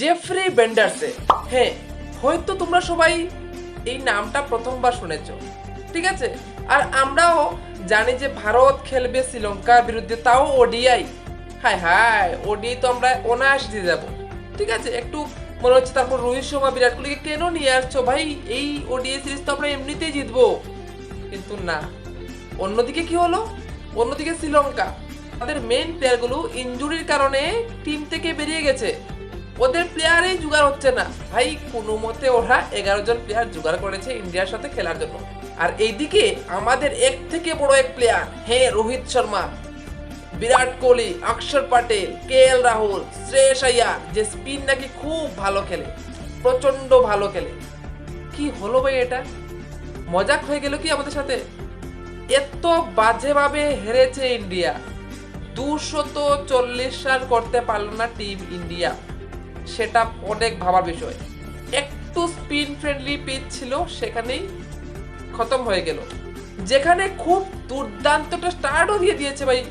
Jeffrey বেন্ডারসে হ্যাঁ হয়তো তোমরা সবাই এই নামটা প্রথমবার শুনেছ, ঠিক আছে? আর আমরাও জানি যে ভারত খেলবে শ্রীলঙ্কার বিরুদ্ধে, তাও ওডিআই হাই হাই ওডিআই তো আমরা অনায়াস দিয়ে যাব, ঠিক আছে? একটু মনে হচ্ছে তারপর রোহিত শর্মা বিরাট কোহলিকে কেন নিয়ে আসছো ভাই? এই ওডিআই সিরিজ তো আমরা এমনিতেই জিতবো। কিন্তু না, অন্যদিকে কি হলো? অন্যদিকে শ্রীলঙ্কা, তাদের মেন প্লেয়ারগুলো ইনজুরির কারণে টিম থেকে বেরিয়ে গেছে। ওদের প্লেয়ারই জোগাড় হচ্ছে না। ভাই, কোনো মতে ওরা এগারো জন প্লেয়ার জোগাড় করেছে ইন্ডিয়ার সাথে খেলার জন্য। আর এইদিকে আমাদের এক থেকে বড় এক প্লেয়ার হ্যাঁ রোহিত শর্মা, বিরাট কোহলি অক্ষর প্যাটেল কে এল রাহুল, শ্রেয়স আইয়ার যে স্পিন নাকি খুব ভালো খেলে প্রচণ্ড ভালো খেলে। কি হলো ভাই এটা? মজাক হয়ে গেল কি আমাদের সাথে? এত বাজেভাবে হেরেছে ইন্ডিয়া। দুশত চল্লিশ রান করতে পারল না টিম ইন্ডিয়া। সেটা অনেক ভাবার বিষয়। একটু স্পিন ফ্রেন্ডলি পিচ ছিল, সেখানেই খতম হয়ে গেল। যেখানে খুব দুর্দান্তটা স্টার্টও দিয়ে দিয়েছে ভাই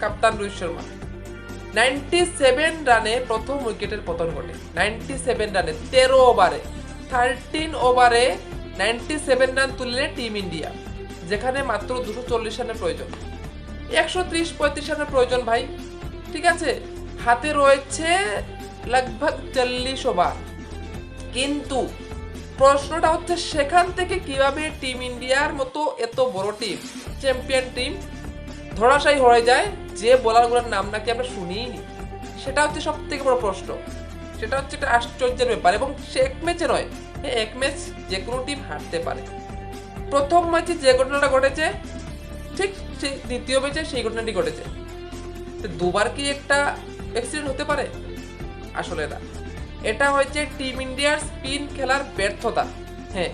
কাপ্তান রোহিত শর্মা। নাইনটি সেভেন রানে প্রথম উইকেটের পতন ঘটে। নাইনটি সেভেন রানে তেরো ওভারে থার্টিন ওভারে নাইনটি সেভেন রান তুললে টিম ইন্ডিয়া যেখানে মাত্র দুশো চল্লিশ রানের প্রয়োজন। একশো ত্রিশ পঁয়ত্রিশ রানের প্রয়োজন ভাই। ঠিক আছে? হাতে রয়েছে লগভগ চল্লিশ ওভার কিন্তু প্রশ্নটা হচ্ছে সেখান থেকে কীভাবে টিম ইন্ডিয়ার মতো এত বড় টিম চ্যাম্পিয়ন টিম ধরাশায়ী হয়ে যায় যে বোলারগুলোর নাম নাকি আমরা শুনিনি সেটা হচ্ছে সব থেকে বড় প্রশ্ন সেটা হচ্ছে একটা আশ্চর্যের ব্যাপার এবং সে এক ম্যাচে নয় এক ম্যাচ যে কোনো টিম হারতে পারে প্রথম ম্যাচে যে ঘটনাটা ঘটেছে ঠিক সেই দ্বিতীয় ম্যাচে সেই ঘটনাটি ঘটেছে দুবার কি একটা অ্যাক্সিডেন্ট হতে পারে আসলে না। এটা হয়েছে টিম ইন্ডিয়ার স্পিন খেলার ব্যর্থতা। হ্যাঁ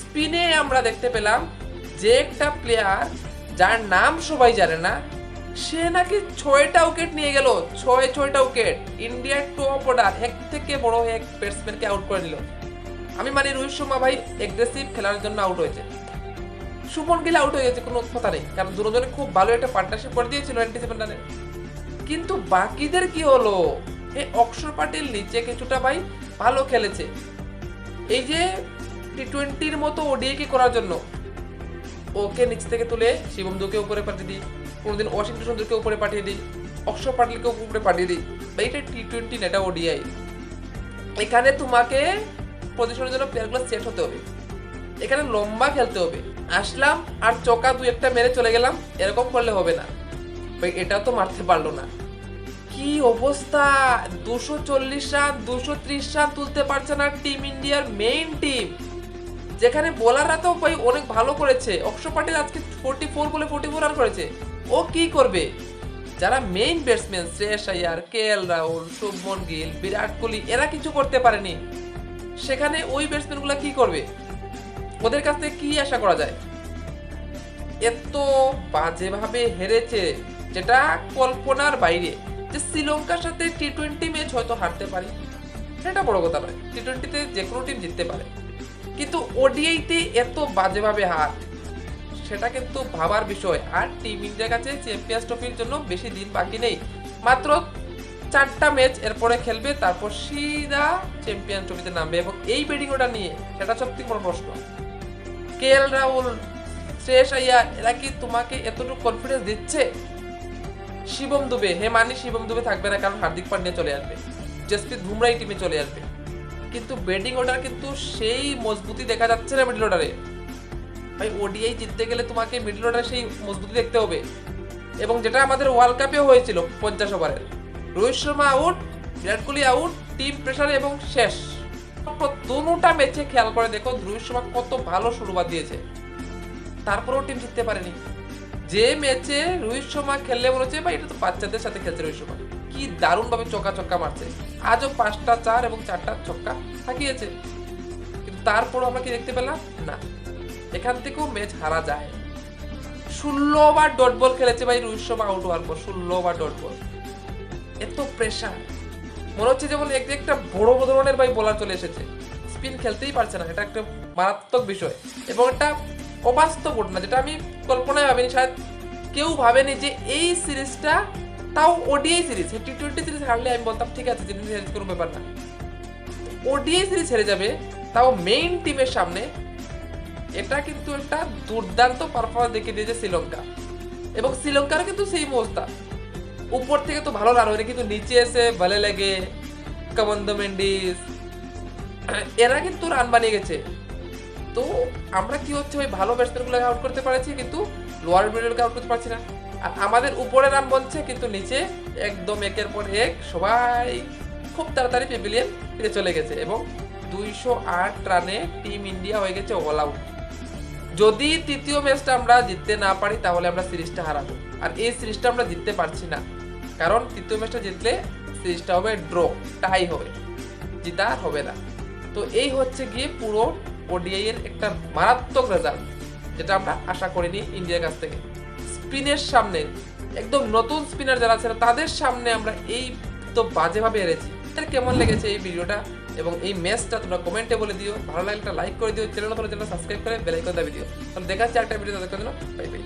স্পিনে আমরা দেখতে পেলাম যে একটা প্লেয়ার যার নাম সবাই জানে না, সে নাকি ছয়টা উইকেট নিয়ে গেল। ছয়, ছয়টা উইকেট ইন্ডিয়ার টপ অর্ডার এক থেকে বড় এক ব্যাটসম্যানকে আউট করে নিল। আমি মানে রোহিত শর্মা ভাই এগ্রেসিভ খেলার জন্য আউট হয়েছে। সুমন গিল আউট হয়ে গেছে, কোনো কথা নেই। কারণ দুজনে খুব ভালো একটা পার্টনারশিপ করে দিয়েছিল রানে কিন্তু বাকিদের কি হলো? এই অক্ষর পাটিল নিচে কিছুটা ভাই ভালো খেলেছে। এই যে টি টোয়েন্টির মতো ওডিআইকে করার জন্য, ওকে নিচ থেকে তুলে শিবম দুকে উপরে পাঠিয়ে দিই, কোনোদিন ওয়াশিংটন সুন্দরকে উপরে পাঠিয়ে দিই, অক্ষর পাটিলকে উপরে পাঠিয়ে দিই, ভাই এটা টি টোয়েন্টি না, এটা ওডিআই। এখানে তোমাকে পজিশনের জন্য প্লেয়ারগুলো সেট হতে হবে। এখানে লম্বা খেলতে হবে। আসলাম আর চকা দু একটা মেরে চলে গেলাম, এরকম করলে হবে না। ভাই এটাও তো মারতে পারল না। কি অবস্থা? দুশো চল্লিশ রান, দুশো ত্রিশ রান তুলতে পারছে না টিম ইন্ডিয়ার মেইন টিম যেখানে বোলাররা তো ভাই অনেক ভালো করেছে। অক্ষর পাটিল আজকে ফোর্টি ফোর বলে ফোর্টি ফোর রান করেছে। ও কি করবে? যারা main batsman Shreyas Iyer, K L Rahul, Shubman Gill, Virat Kohli, এরা কিছু করতে পারেনি। সেখানে ওই ব্যাটসম্যানগুলো কি করবে? ওদের কাছ থেকে কি আশা করা যায়? এত বাজেভাবে হেরেছে, যেটা কল্পনার বাইরে। যে শ্রীলঙ্কার সাথে টি টোয়েন্টি ম্যাচ হয়তো হারতে পারি। সেটা বড় কথা নয়। টি টোয়েন্টিতে যে কোনো টিম জিততে পারে। কিন্তু ওডিআইতে এত বাজেভাবে হার, সেটা কিন্তু ভাবার বিষয়। আর টিম ইন্ডিয়ার কাছে চ্যাম্পিয়ন্স ট্রফির জন্য বেশি দিন বাকি নেই। মাত্র চারটা ম্যাচ এরপরে খেলবে, তারপর সিধা চ্যাম্পিয়ন ট্রফিতে নামবে। এবং এই ব্যাটিং ওটা নিয়ে, সেটা সবথেকে বড় প্রশ্ন। কে এল রাহুল, শ্রেয়স আইয়া এরা কি তোমাকে এতটুকু কনফিডেন্স দিচ্ছে? শিবম দুবে হে মানি শিবম দুবে থাকবে না, কারণ হার্দিক পান্ডিয়া চলে আসবে। জসপ্রীত বুমরাই টিমে চলে আসবে। কিন্তু ব্যাটিং অর্ডার কিন্তু সেই মজবুতি দেখা যাচ্ছে না মিডল অর্ডারে ভাই ওডিআই জিততে গেলে তোমাকে মিডল অর্ডারে সেই মজবুতি দেখতে হবে। এবং যেটা আমাদের ওয়ার্ল্ড কাপেও হয়েছিল পঞ্চাশ ওভারের Rohit Sharma out Virat Kohli out team প্রেসারে এবং শেষ। দুটা ম্যাচে খেয়াল করে দেখো, রোহিত শর্মা কত ভালো শুরুবাত দিয়েছে। তারপরেও টিম জিততে পারেনি। যে ম্যাচে রোহিত শর্মা খেললে মনে হচ্ছে বা এটা তো বাচ্চাদের সাথে খেলছে রোহিত শর্মা। কি দারুণ ভাবে চক্কা মারছে। আজও পাঁচটা চার এবং চারটা ছক্কা থাকিয়েছে কিন্তু তারপরও আমরা কি দেখতে পেলাম? না। এখান থেকেও ম্যাচ হারা যায়। ষোলো বার ডট বল খেলেছে ভাই রোহিত শর্মা আউট হওয়ার পর, ষোলো বার ডট বল এত প্রেশার মনে হচ্ছে যেমন এক একটা বড় ধরনের ভাই বোলার চলে এসেছে। স্পিন খেলতেই পারছে না, এটা একটা মারাত্মক বিষয়। এবং এটা অবাস্তব ঘটনা যেটা আমি কল্পনায় ভাবিনি, শায়দ কেউ ভাবেনি যে এই সিরিজটা তাও ODI series T twenty series হারলে আমি বলতাম, ঠিক আছে জিতে সিরিজ কোনো ব্যাপার না। ওডিআই সিরিজ হেরে যাবে, তাও মেইন টিমের সামনে। এটা কিন্তু একটা দুর্দান্ত পারফরমেন্স দেখিয়ে দিয়েছে শ্রীলঙ্কা। এবং শ্রীলঙ্কারও কিন্তু সেই অবস্থা। উপর থেকে তো ভালো রান হয়নি, কিন্তু নিচে এসে ভালো লাগে। কামন্দ মেন্ডিস, এরা কিন্তু রান বানিয়ে গেছে। তো আমরা কি হচ্ছে, ওই ভালো ব্যাটসম্যানগুলোকে আউট করতে পারছি, কিন্তু লোয়ার মিডলকে আউট করতে পারছি না। আর আমাদের উপরে রান বলছে, কিন্তু নিচে একদম একের পর এক সবাই খুব তাড়াতাড়ি পেভিলিয়ন ফিরে চলে গেছে এবং দুইশো আট রানে টিম ইন্ডিয়া হয়ে গেছে অল আউট যদি তৃতীয় ম্যাচটা আমরা জিততে না পারি, তাহলে আমরা সিরিজটা হারাবো। আর এই সিরিজটা আমরা জিততে পারছি না। কারণ তৃতীয় ম্যাচটা জিতলে সিরিজটা হবে ড্র টাই হবে। জিতা হবে না। তো এই হচ্ছে গিয়ে পুরো ওডিআই এর একটা মারাত্মক রেজাল্ট যেটা আমরা আশা করিনি ইন্ডিয়ার কাছ থেকে। স্পিনের সামনে, একদম নতুন স্পিনার যারা ছিল তাদের সামনে আমরা এই তো বাজেভাবে হেরেছি কেমন লেগেছে এই ভিডিওটা? এবং এই ম্যাচটা তোমরা কমেন্টে বলে দিও। ভালো লাগলে একটা লাইক করে দিও। চ্যানেল চ্যানেল সাবস্ক্রাইব করে বেলাইকন দাবি দিও। তাহলে দেখা যাচ্ছে একটা ভিডিও দেখার জন্য বাই বাই